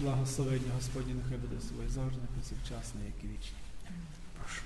Благословення Господні нехай буде своє завжди, повсякчасне, як і вічне. Прошу.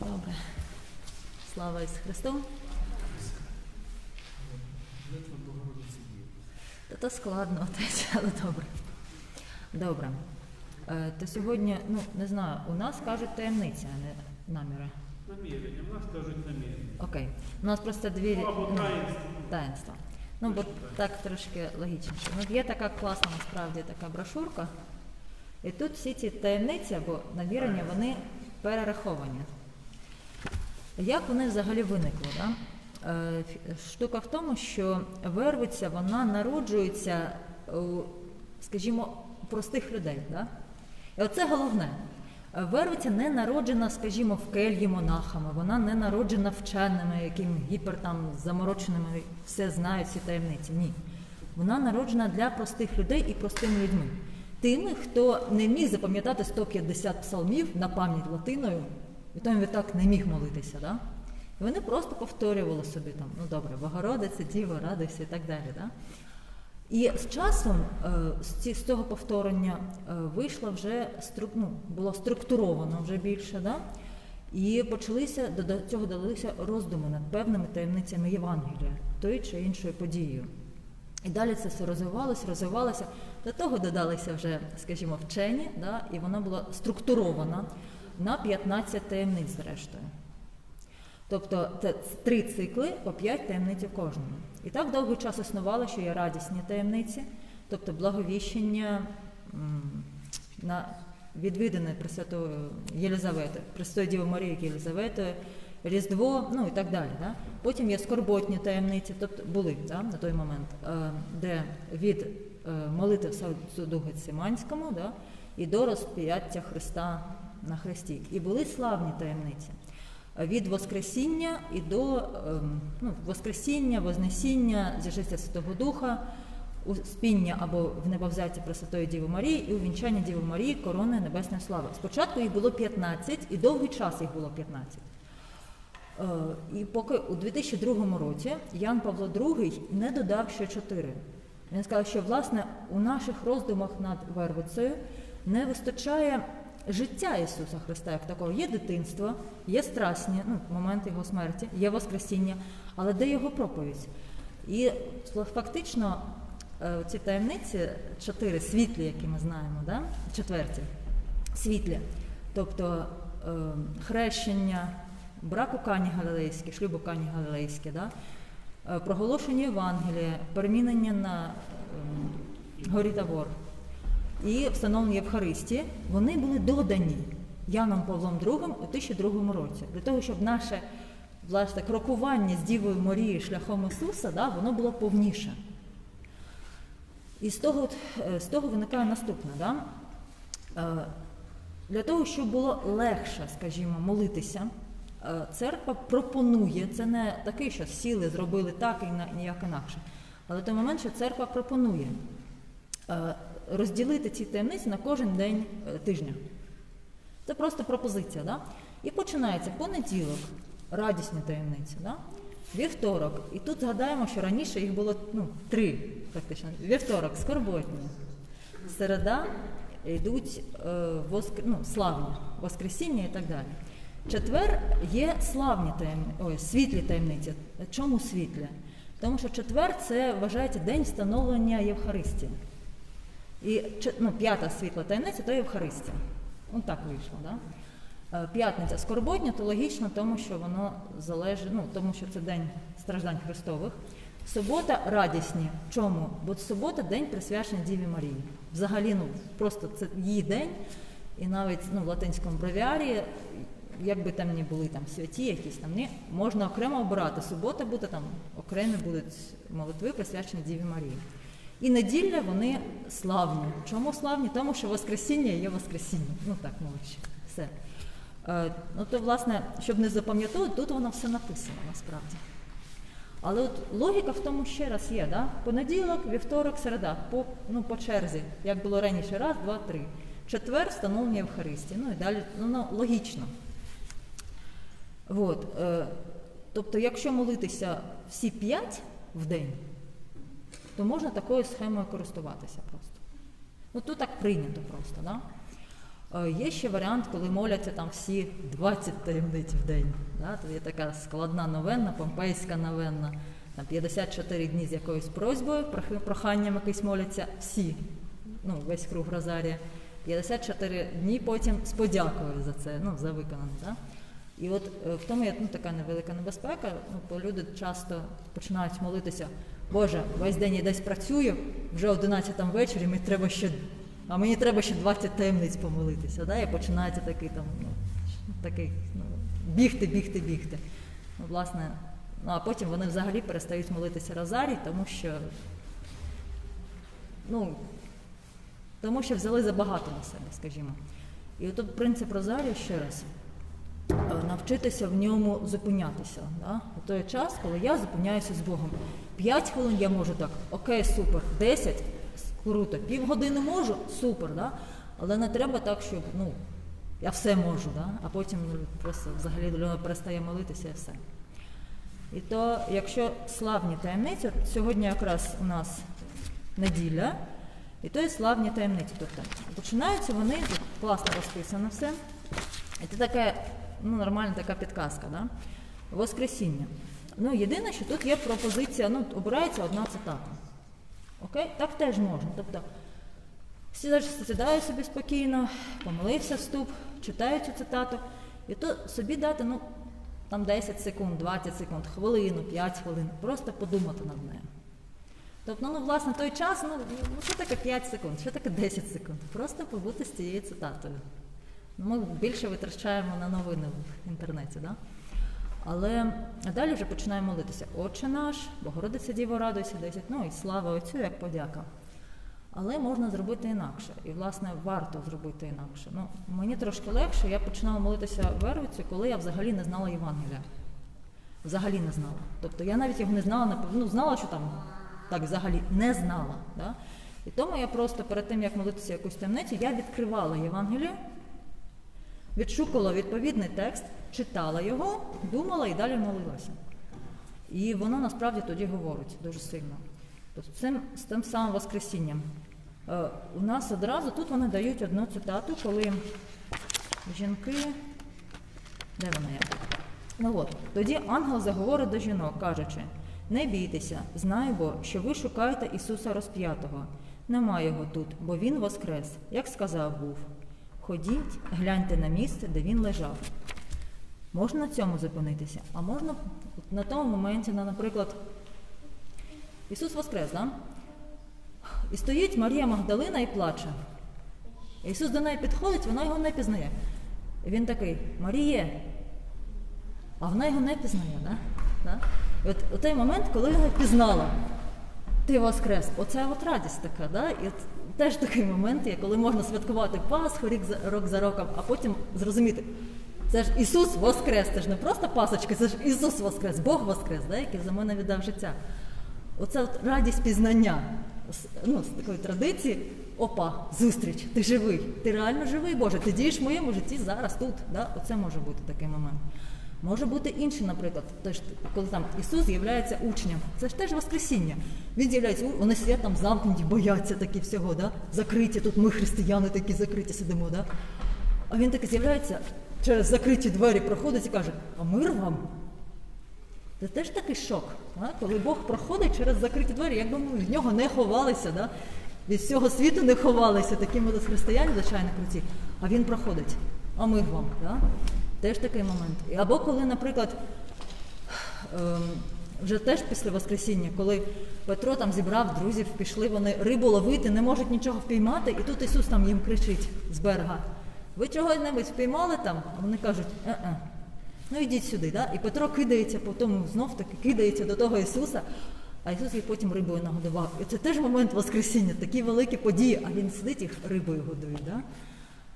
Добре. Слава Ісусу Христу. Та то складно, отець, але добре. Добре. Е, то сьогодні, ну не знаю, у нас кажуть таємниця, а не наміри. Намірення, в нас кажуть намірення. Окей. У нас просто дві Ну, або ну, таїнство. Ну, бо так трошки логічніше. Ну, є така класна насправді така брошурка. І тут всі ці таємниці або намірення, вони перераховані. Як вони взагалі виникли? Да? Е, Штука в тому, що вервиця вона народжується, скажімо, простих людей. Да? І оце головне. Вервиця не народжена, скажімо, в кельї монахами, вона не народжена вченими, яким гіпер там замороченими, все знають ці таємниці. Ні. Вона народжена для простих людей і простими людьми. Тими, хто не міг запам'ятати 150 псалмів на пам'ять латиною, і тому він так не міг молитися. Да? І вони просто повторювали собі там, ну добре, Богородиця, Діва, радуйся і так далі. Да? І з часом е, з, цього повторення е, вийшло вже ну, було структуровано вже більше, да? і почалися до- цього додалися роздуми над певними таємницями Євангелія, тої чи іншою подією. І далі це все розвивалося, розвивалося. До того додалися вже, скажімо, вчені, да? і вона була структурована на 15 таємниць, зрештою. Тобто це три цикли по п'ять таємниць у кожному. І так довгий час існувало, що є радісні таємниці, тобто благовіщення на відвідане Пресвятою Єлизаветою, Пресвятою Діви Марії Єлизаветою, Різдво, ну і так далі. Да? Потім є скорботні таємниці, тобто були да, на той момент, е, де від е, молитви в суду Гециманському да, і до розп'яття Христа на Христі. І були славні таємниці від Воскресіння і до ем, ну, Воскресіння, Вознесіння, зіжиття Святого Духа, у спіння або в небовзяття Пресвятої Діви Марії і увінчання Діви Марії корони Небесної слави. Спочатку їх було 15, і довгий час їх було 15. Е, І поки у 2002 році Ян Павло II не додав ще 4. Він сказав, що власне у наших роздумах над Вервицею не вистачає життя Ісуса Христа як такого. Є дитинство, є страсні ну, моменти його смерті, є Воскресіння, але де його проповідь? І фактично е, ці таємниці, чотири світлі, які ми знаємо, да? четверті, світлі, тобто е, хрещення, брак у Кані Галилейській, шлюб у Кані Галилейській, да? е, проголошення Євангелія, перемінення на е, горі Тавор і встановлення Євхаристії, вони були додані Яном Павлом II у 2002 році, для того, щоб наше власне, крокування з Дівою Марією шляхом Ісуса, да, воно було повніше. І з того, е, з того виникає наступне. Да? Е, Для того, щоб було легше, скажімо, молитися, е, церква пропонує, це не такий, що сіли, зробили так і ніяк інакше. Але той момент, що церква пропонує розділити ці таємниці на кожен день е, тижня. Це просто пропозиція. Да? І починається понеділок, радісні таємниці. Да? Вівторок. І тут згадаємо, що раніше їх було ну, три, практично. Вівторок, скорботні. Середа йдуть е, воскр... ну, славні, Воскресіння і так далі. Четвер є славні таємниці, ой, світлі таємниці. Чому світлі? Тому що четвер це вважається день встановлення Євхаристії. І ну, п'ята світла таємниця то Євхаристія. Ну так вийшло, да? Е, П'ятниця скорботня, то логічно, тому що воно залежить, ну, тому що це день страждань Христових. Субота радісні. Чому? Бо субота день присвячений Діві Марії. Взагалі, ну просто це її день, і навіть ну, в латинському бровіарії, як би там ні були там святі, якісь там ні, можна окремо обирати. Субота буде там, окремі будуть молитви присвячені Діві Марії. І неділя вони славні. Чому славні? Тому що Воскресіння є Воскресіння. Ну так мовичі. Все. Е, ну то, власне, щоб не запам'ятовувати, тут воно все написано насправді. Але от логіка в тому ще раз є, да? понеділок, вівторок, середа, по, ну, по черзі, як було раніше, раз, два, три. Четвер встановлення Євхаристії. Ну і далі, ну, ну логічно. От, е, тобто, якщо молитися всі п'ять в день, то можна такою схемою користуватися просто. Ну тут так прийнято просто. Да? Е, Є ще варіант, коли моляться там всі 20 таємниць в день. Да? Тут є така складна новенна, помпейська новенна, там 54 дні з якоюсь просьбою, проханням якось моляться всі, ну, весь круг Розарія. 54 дні потім з подякою за це, ну, за виконане. Да? І от е, в тому є ну, така невелика небезпека, ну, бо люди часто починають молитися, Боже, весь день я десь працюю, вже 11 ввечері, мені треба ще, а мені треба ще 20 таємниць помолитися. Да? І починається такий там, ну, такий, ну, бігти, бігти, бігти. Ну, власне, ну, а потім вони взагалі перестають молитися Розарій, тому що, ну, тому що взяли забагато на себе, скажімо. І от принцип Розарію ще раз навчитися в ньому зупинятися. Да? У той час, коли я зупиняюся з Богом. П'ять хвилин я можу так, окей, супер, десять, круто, півгодини можу, супер, да? але не треба так, щоб ну, я все можу, да? а потім ну, просто взагалі людина перестає молитися і все. І то, якщо славні таємниці, от сьогодні якраз у нас неділя, і то є славні таємниці. Тобто починаються вони, класно розписано все. І це така ну, нормальна така підказка, да? Воскресіння. Ну, єдине, що тут є пропозиція, ну, обирається одна цитата. Окей? Так теж можна. Тобто, сідаю собі спокійно, помолився вступ, читаю цю цитату, і то собі дати, ну, там 10 секунд, 20 секунд, хвилину, 5 хвилин, просто подумати над нею. Тобто, ну, власне, той час, ну, ну що таке 5 секунд, що таке 10 секунд? Просто побути з цією цитатою. Ми більше витрачаємо на новини в інтернеті, да? Але далі вже починаємо молитися. Отче наш, Богородиця Діво, радуйся, 10, ну і слава Отцю, як подяка. Але можна зробити інакше. І, власне, варто зробити інакше. Ну, мені трошки легше, я починала молитися Вервицю, коли я взагалі не знала Євангелія. Взагалі не знала. Тобто я навіть його не знала, ну, знала, що там так взагалі не знала. Да? І тому я просто перед тим, як молитися якусь таємницю, я відкривала Євангелію, відшукала відповідний текст, читала його, думала і далі молилася. І воно насправді тоді говорить дуже сильно. Тобто цим, з тим самим Воскресінням. Е, у нас одразу тут вони дають одну цитату, коли жінки. Де вона є? Ну от, тоді ангел заговорить до жінок, кажучи: не бійтеся, знаю бо, що ви шукаєте Ісуса розп'ятого. Нема його тут, бо Він воскрес, як сказав був. Ходіть, гляньте на місце, де він лежав. Можна на цьому зупинитися, а можна на тому моменті, на, наприклад, Ісус Воскрес, да? І стоїть Марія Магдалина і плаче. Ісус до неї підходить, вона його не пізнає. І він такий, Маріє, а вона його не пізнає, да? Да? І от у той момент, коли вона пізнала, ти воскрес, оце от радість така, да? І от теж такий момент є, коли можна святкувати Пасху рік за рок за роком, а потім зрозуміти, це ж Ісус Воскрес, це ж не просто пасочка, це ж Ісус Воскрес, Бог Воскрес, да? який за мене віддав життя. Оце от радість пізнання ну, з такої традиції. Опа, зустріч, ти живий, ти реально живий, Боже, ти дієш в моєму житті зараз тут. Да? Оце може бути такий момент. Може бути інший, наприклад, теж, коли там Ісус з'являється учням. Це ж теж Воскресіння. Він з'являється, вони сидять там замкнуті, бояться такі всього, да? закриті. Тут ми, християни, такі закриті сидимо. Да? А він таки з'являється через закриті двері, проходить і каже: А мир вам? Це теж такий шок, а? коли Бог проходить через закриті двері, якби ми від нього не ховалися, да? від всього світу не ховалися, такі ми християни, звичайно, круті, а він проходить. А ми вам. Да? Теж такий момент. Або коли, наприклад, ем, вже теж після Воскресіння, коли Петро там зібрав друзів, пішли вони рибу ловити, не можуть нічого впіймати, і тут Ісус там їм кричить з берега. Ви чого-небудь впіймали там? Вони кажуть, е-е. Ну йдіть сюди, да? І Петро кидається, потім знов таки кидається до того Ісуса, а Ісус їх потім рибою нагодував. І це теж момент Воскресіння, такі великі події, а він сидить їх рибою годує. Да?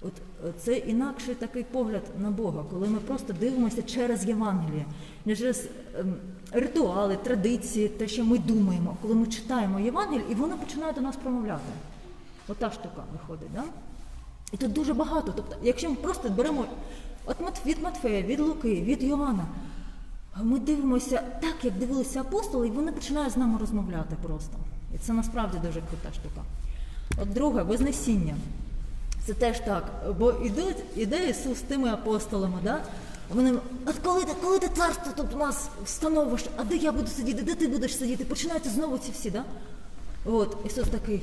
От е, це інакший такий погляд на Бога, коли ми просто дивимося через Євангеліє, не через ем, ритуали, традиції, те, що ми думаємо, коли ми читаємо Євангеліє, і воно починає до нас промовляти. Ота штука виходить. Да? І тут дуже багато. Тобто, якщо ми просто беремо от від Матфея, від Луки, від Йоанна, ми дивимося так, як дивилися апостоли, і вони починають з нами розмовляти просто. І це насправді дуже крута штука. От друге, Вознесіння. Це теж так. Бо ідуть, іде Ісус з тими апостолами, да? Вони, а коли ти, коли ти царство тут у нас встановиш, а де я буду сидіти, де ти будеш сидіти? Починаються знову ці всі, да? От, Ісус такий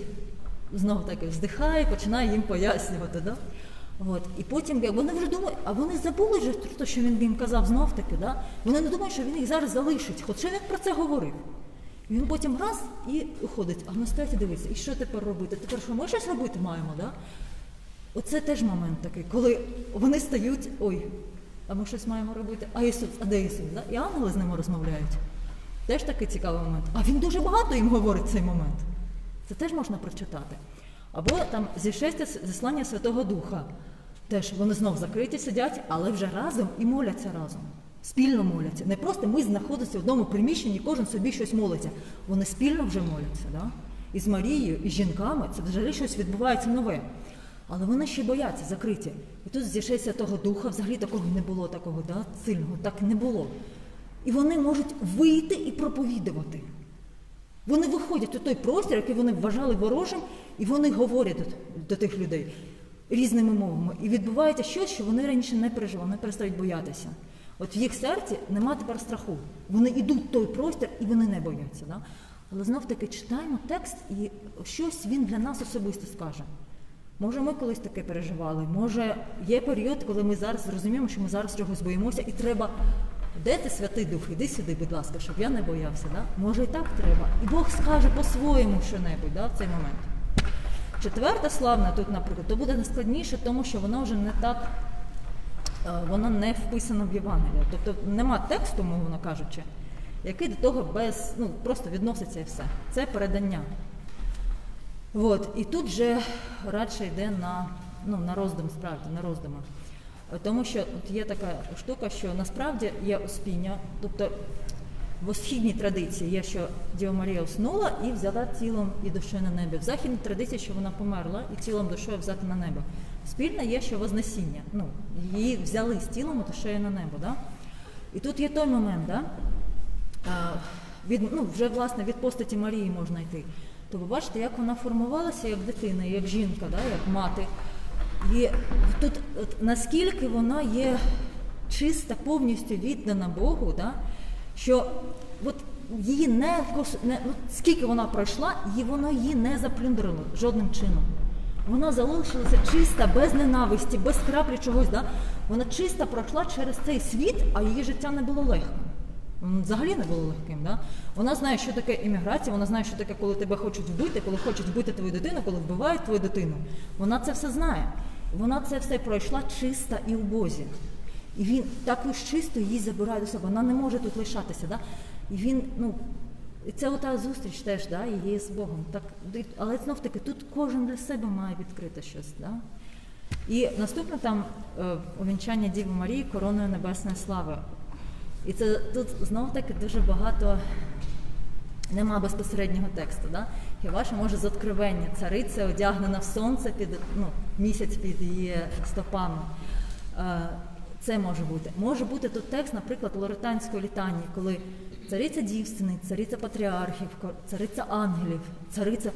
знову таки вздихає, починає їм пояснювати. Да? От. І потім як вони вже думають, а вони забули вже те, що він їм казав знов таки, да? вони не думають, що він їх зараз залишить, хоча він про це говорив. Він потім раз і уходить, а на стоять дивиться, і що тепер робити? Тепер що ми щось робити маємо, да? Оце теж момент такий, коли вони стають, ой, а ми щось маємо робити. А Ісус, а де Ісус? І ангели з ними розмовляють. Теж такий цікавий момент. А він дуже багато їм говорить цей момент. Це теж можна прочитати. Або там зішестя зіслання Святого Духа. Теж вони знов закриті сидять, але вже разом і моляться разом. Спільно моляться. Не просто ми знаходимося в одному приміщенні, кожен собі щось молиться. Вони спільно вже моляться. Да? І з Марією, і з жінками це взагалі щось відбувається нове. Але вони ще бояться закриті. І тут зійшли того духа, взагалі такого не було такого, да? сильного, так не було. І вони можуть вийти і проповідувати. Вони виходять у той простір, який вони вважали ворожим, і вони говорять до, до тих людей різними мовами. І відбувається щось, що вони раніше не переживали, вони перестають боятися. От в їх серці нема тепер страху. Вони йдуть в той простір і вони не бояться. Да? Але знов таки читаємо текст, і щось він для нас особисто скаже. Може, ми колись таке переживали, може, є період, коли ми зараз зрозуміємо, що ми зараз чогось боїмося, і треба. Де ти святий дух? Іди сюди, будь ласка, щоб я не боявся. Да? Може і так треба. І Бог скаже по-своєму що-небудь да, в цей момент. Четверта славна тут, наприклад, то буде найскладніше, тому що вона вже не так, е, вона не вписана в Євангелія. Тобто нема тексту, мовно кажучи, який до того без, ну, просто відноситься і все. Це передання. От. І тут вже радше йде на, ну, на роздум, справді, на роздуми. Тому що от є така штука, що насправді є успіння, тобто в східній традиції є, що Діва Марія уснула і взяла тілом і душою на небі. В західній традиції, що вона померла і тілом душою взяти на небо. Спільне є, що Вознесіння. Ну, її взяли з тілом і душею на небо. Да? І тут є той момент, да? а, від, ну, вже власне від постаті Марії можна йти. То ви бачите, як вона формувалася як дитина, як жінка, да? як мати. І тут от, наскільки вона є чиста, повністю віддана Богу, да? що от її не, не от скільки вона пройшла, і воно її не заплюндрило жодним чином. Вона залишилася чиста, без ненависті, без краплі чогось. Да? Вона чиста пройшла через цей світ, а її життя не було легким. Взагалі не було легким. Да? Вона знає, що таке імміграція, вона знає, що таке, коли тебе хочуть вбити, коли хочуть вбити твою дитину, коли вбивають твою дитину. Вона це все знає. Вона це все пройшла чиста і в Бозі. І він також чисто її забирає до себе. Вона не може тут лишатися. Да? І він, ну, це ота зустріч теж, да, її з Богом. Так, але знов таки тут кожен для себе має відкрити щось. Да? І наступне там е, увінчання Діви Марії короною Небесної слави. І це тут знов таки дуже багато нема безпосереднього тексту. Да? Хіба що може з откровення цариця одягнена в сонце під ну, місяць під її стопами. Е, Це може бути. Може бути тут текст, наприклад, лоретанської літанії, коли цариця дівственниць, цариця патріархів, цариця ангелів, цариця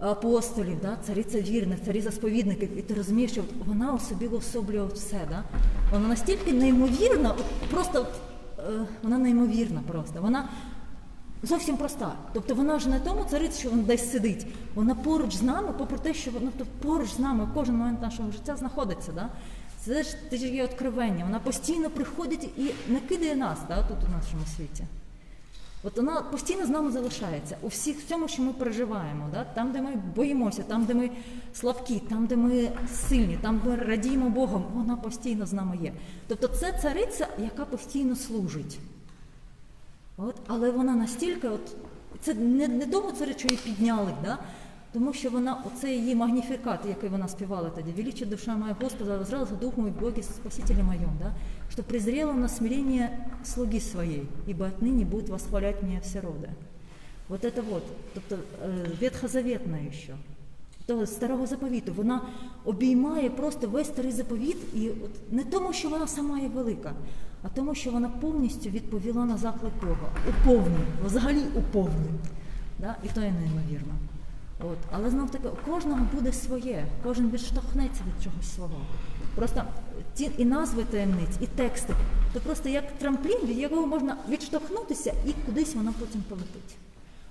апостолів, да? цариця вірних, цариця сповідників. І ти розумієш, що вона у собі уособлює все. Да? Вона настільки неймовірна, просто вона неймовірна просто. Вона зовсім проста. Тобто вона ж не тому цариць, що вона десь сидить. Вона поруч з нами, попри те, що вона тобто, поруч з нами в кожен момент нашого життя знаходиться. Да? Це ж є відкривання. Вона постійно приходить і не кидає нас да, тут у нашому світі. От вона постійно з нами залишається у всіх в цьому, що ми переживаємо, да? там, де ми боїмося, там, де ми слабкі, там, де ми сильні, там, де радіємо Богом, вона постійно з нами є. Тобто це цариця, яка постійно служить. От, але вона настільки, от, це не, не тому царицю її підняли, да? тому що вона, оце її магніфікат, який вона співала тоді, «Величі душа моя Господа, возрался дух мой в Боге Спасителе моем, да? что презрела на смирение слуги своей, ибо отныне будет восхвалять меня все роды. Вот это вот, тобто е, ветхозаветна ще. Того старого заповіту. Вона обіймає просто весь старий заповіт, і от не тому, що вона сама є велика, а тому, що вона повністю відповіла на заклик Бога. У повні, взагалі у повні. Да? І то є неймовірно. От. Але знов таки, у кожного буде своє, кожен відштовхнеться від чогось свого. Просто ті і назви таємниць, і тексти. То просто як трамплін, від якого можна відштовхнутися і кудись воно потім полетить.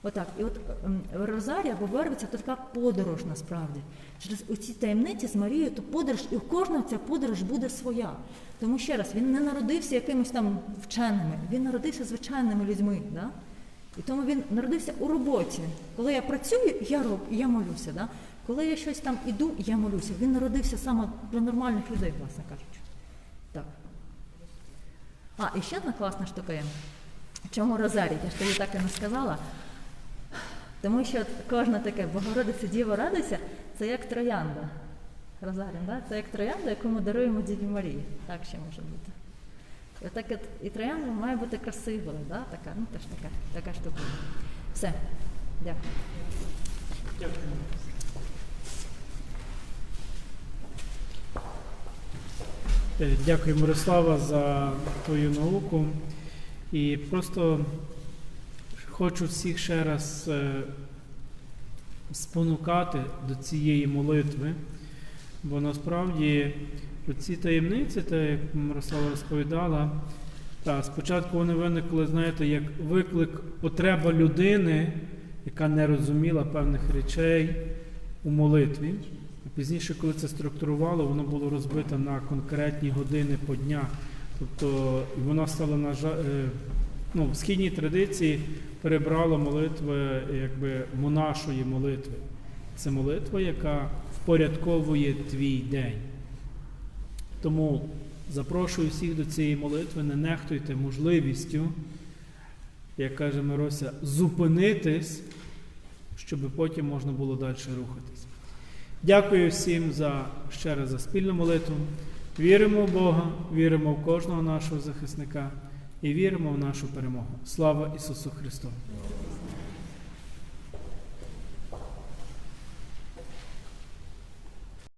Отак. І от ем, Розарія або Вервиця то така подорож насправді. Через оці таємниці з Марією, то подорож, і у кожного ця подорож буде своя. Тому ще раз, він не народився якимось там вченими, він народився звичайними людьми. Да? І тому він народився у роботі. Коли я працюю, я роб, я молюся. Да? Коли я щось там іду, я молюся. Він народився саме для нормальних людей, власне кажучи. Так. А, і ще одна класна штука є. Чому Розарій? Я ж тобі так і не сказала. Тому що от кожна таке Богородиця Діва радуйся, це як троянда. Розарій, да? це як троянда, яку ми даруємо Діві Марії. Так ще може бути. І отак от, і троянда має бути красивою, да? така, ну теж така, така штука. Все. Дякую. Е, Дякую, Мирослава, за твою науку. І просто хочу всіх ще раз е, спонукати до цієї молитви, бо насправді ці таємниці, так як Мирослава розповідала, та спочатку вони виникли, знаєте, як виклик потреба людини, яка не розуміла певних речей у молитві. А Пізніше, коли це структурувало, воно було розбито на конкретні години по днях. Тобто і воно стало на е, ну, в східній традиції перебрало молитви якби монашої молитви. Це молитва, яка впорядковує твій день. Тому запрошую всіх до цієї молитви, не нехтуйте можливістю, як каже Мирося, зупинитись, щоб потім можна було далі рухатись. Дякую всім за ще раз за спільну молитву. Віримо в Бога, віримо в кожного нашого захисника і віримо в нашу перемогу. Слава Ісусу Христу!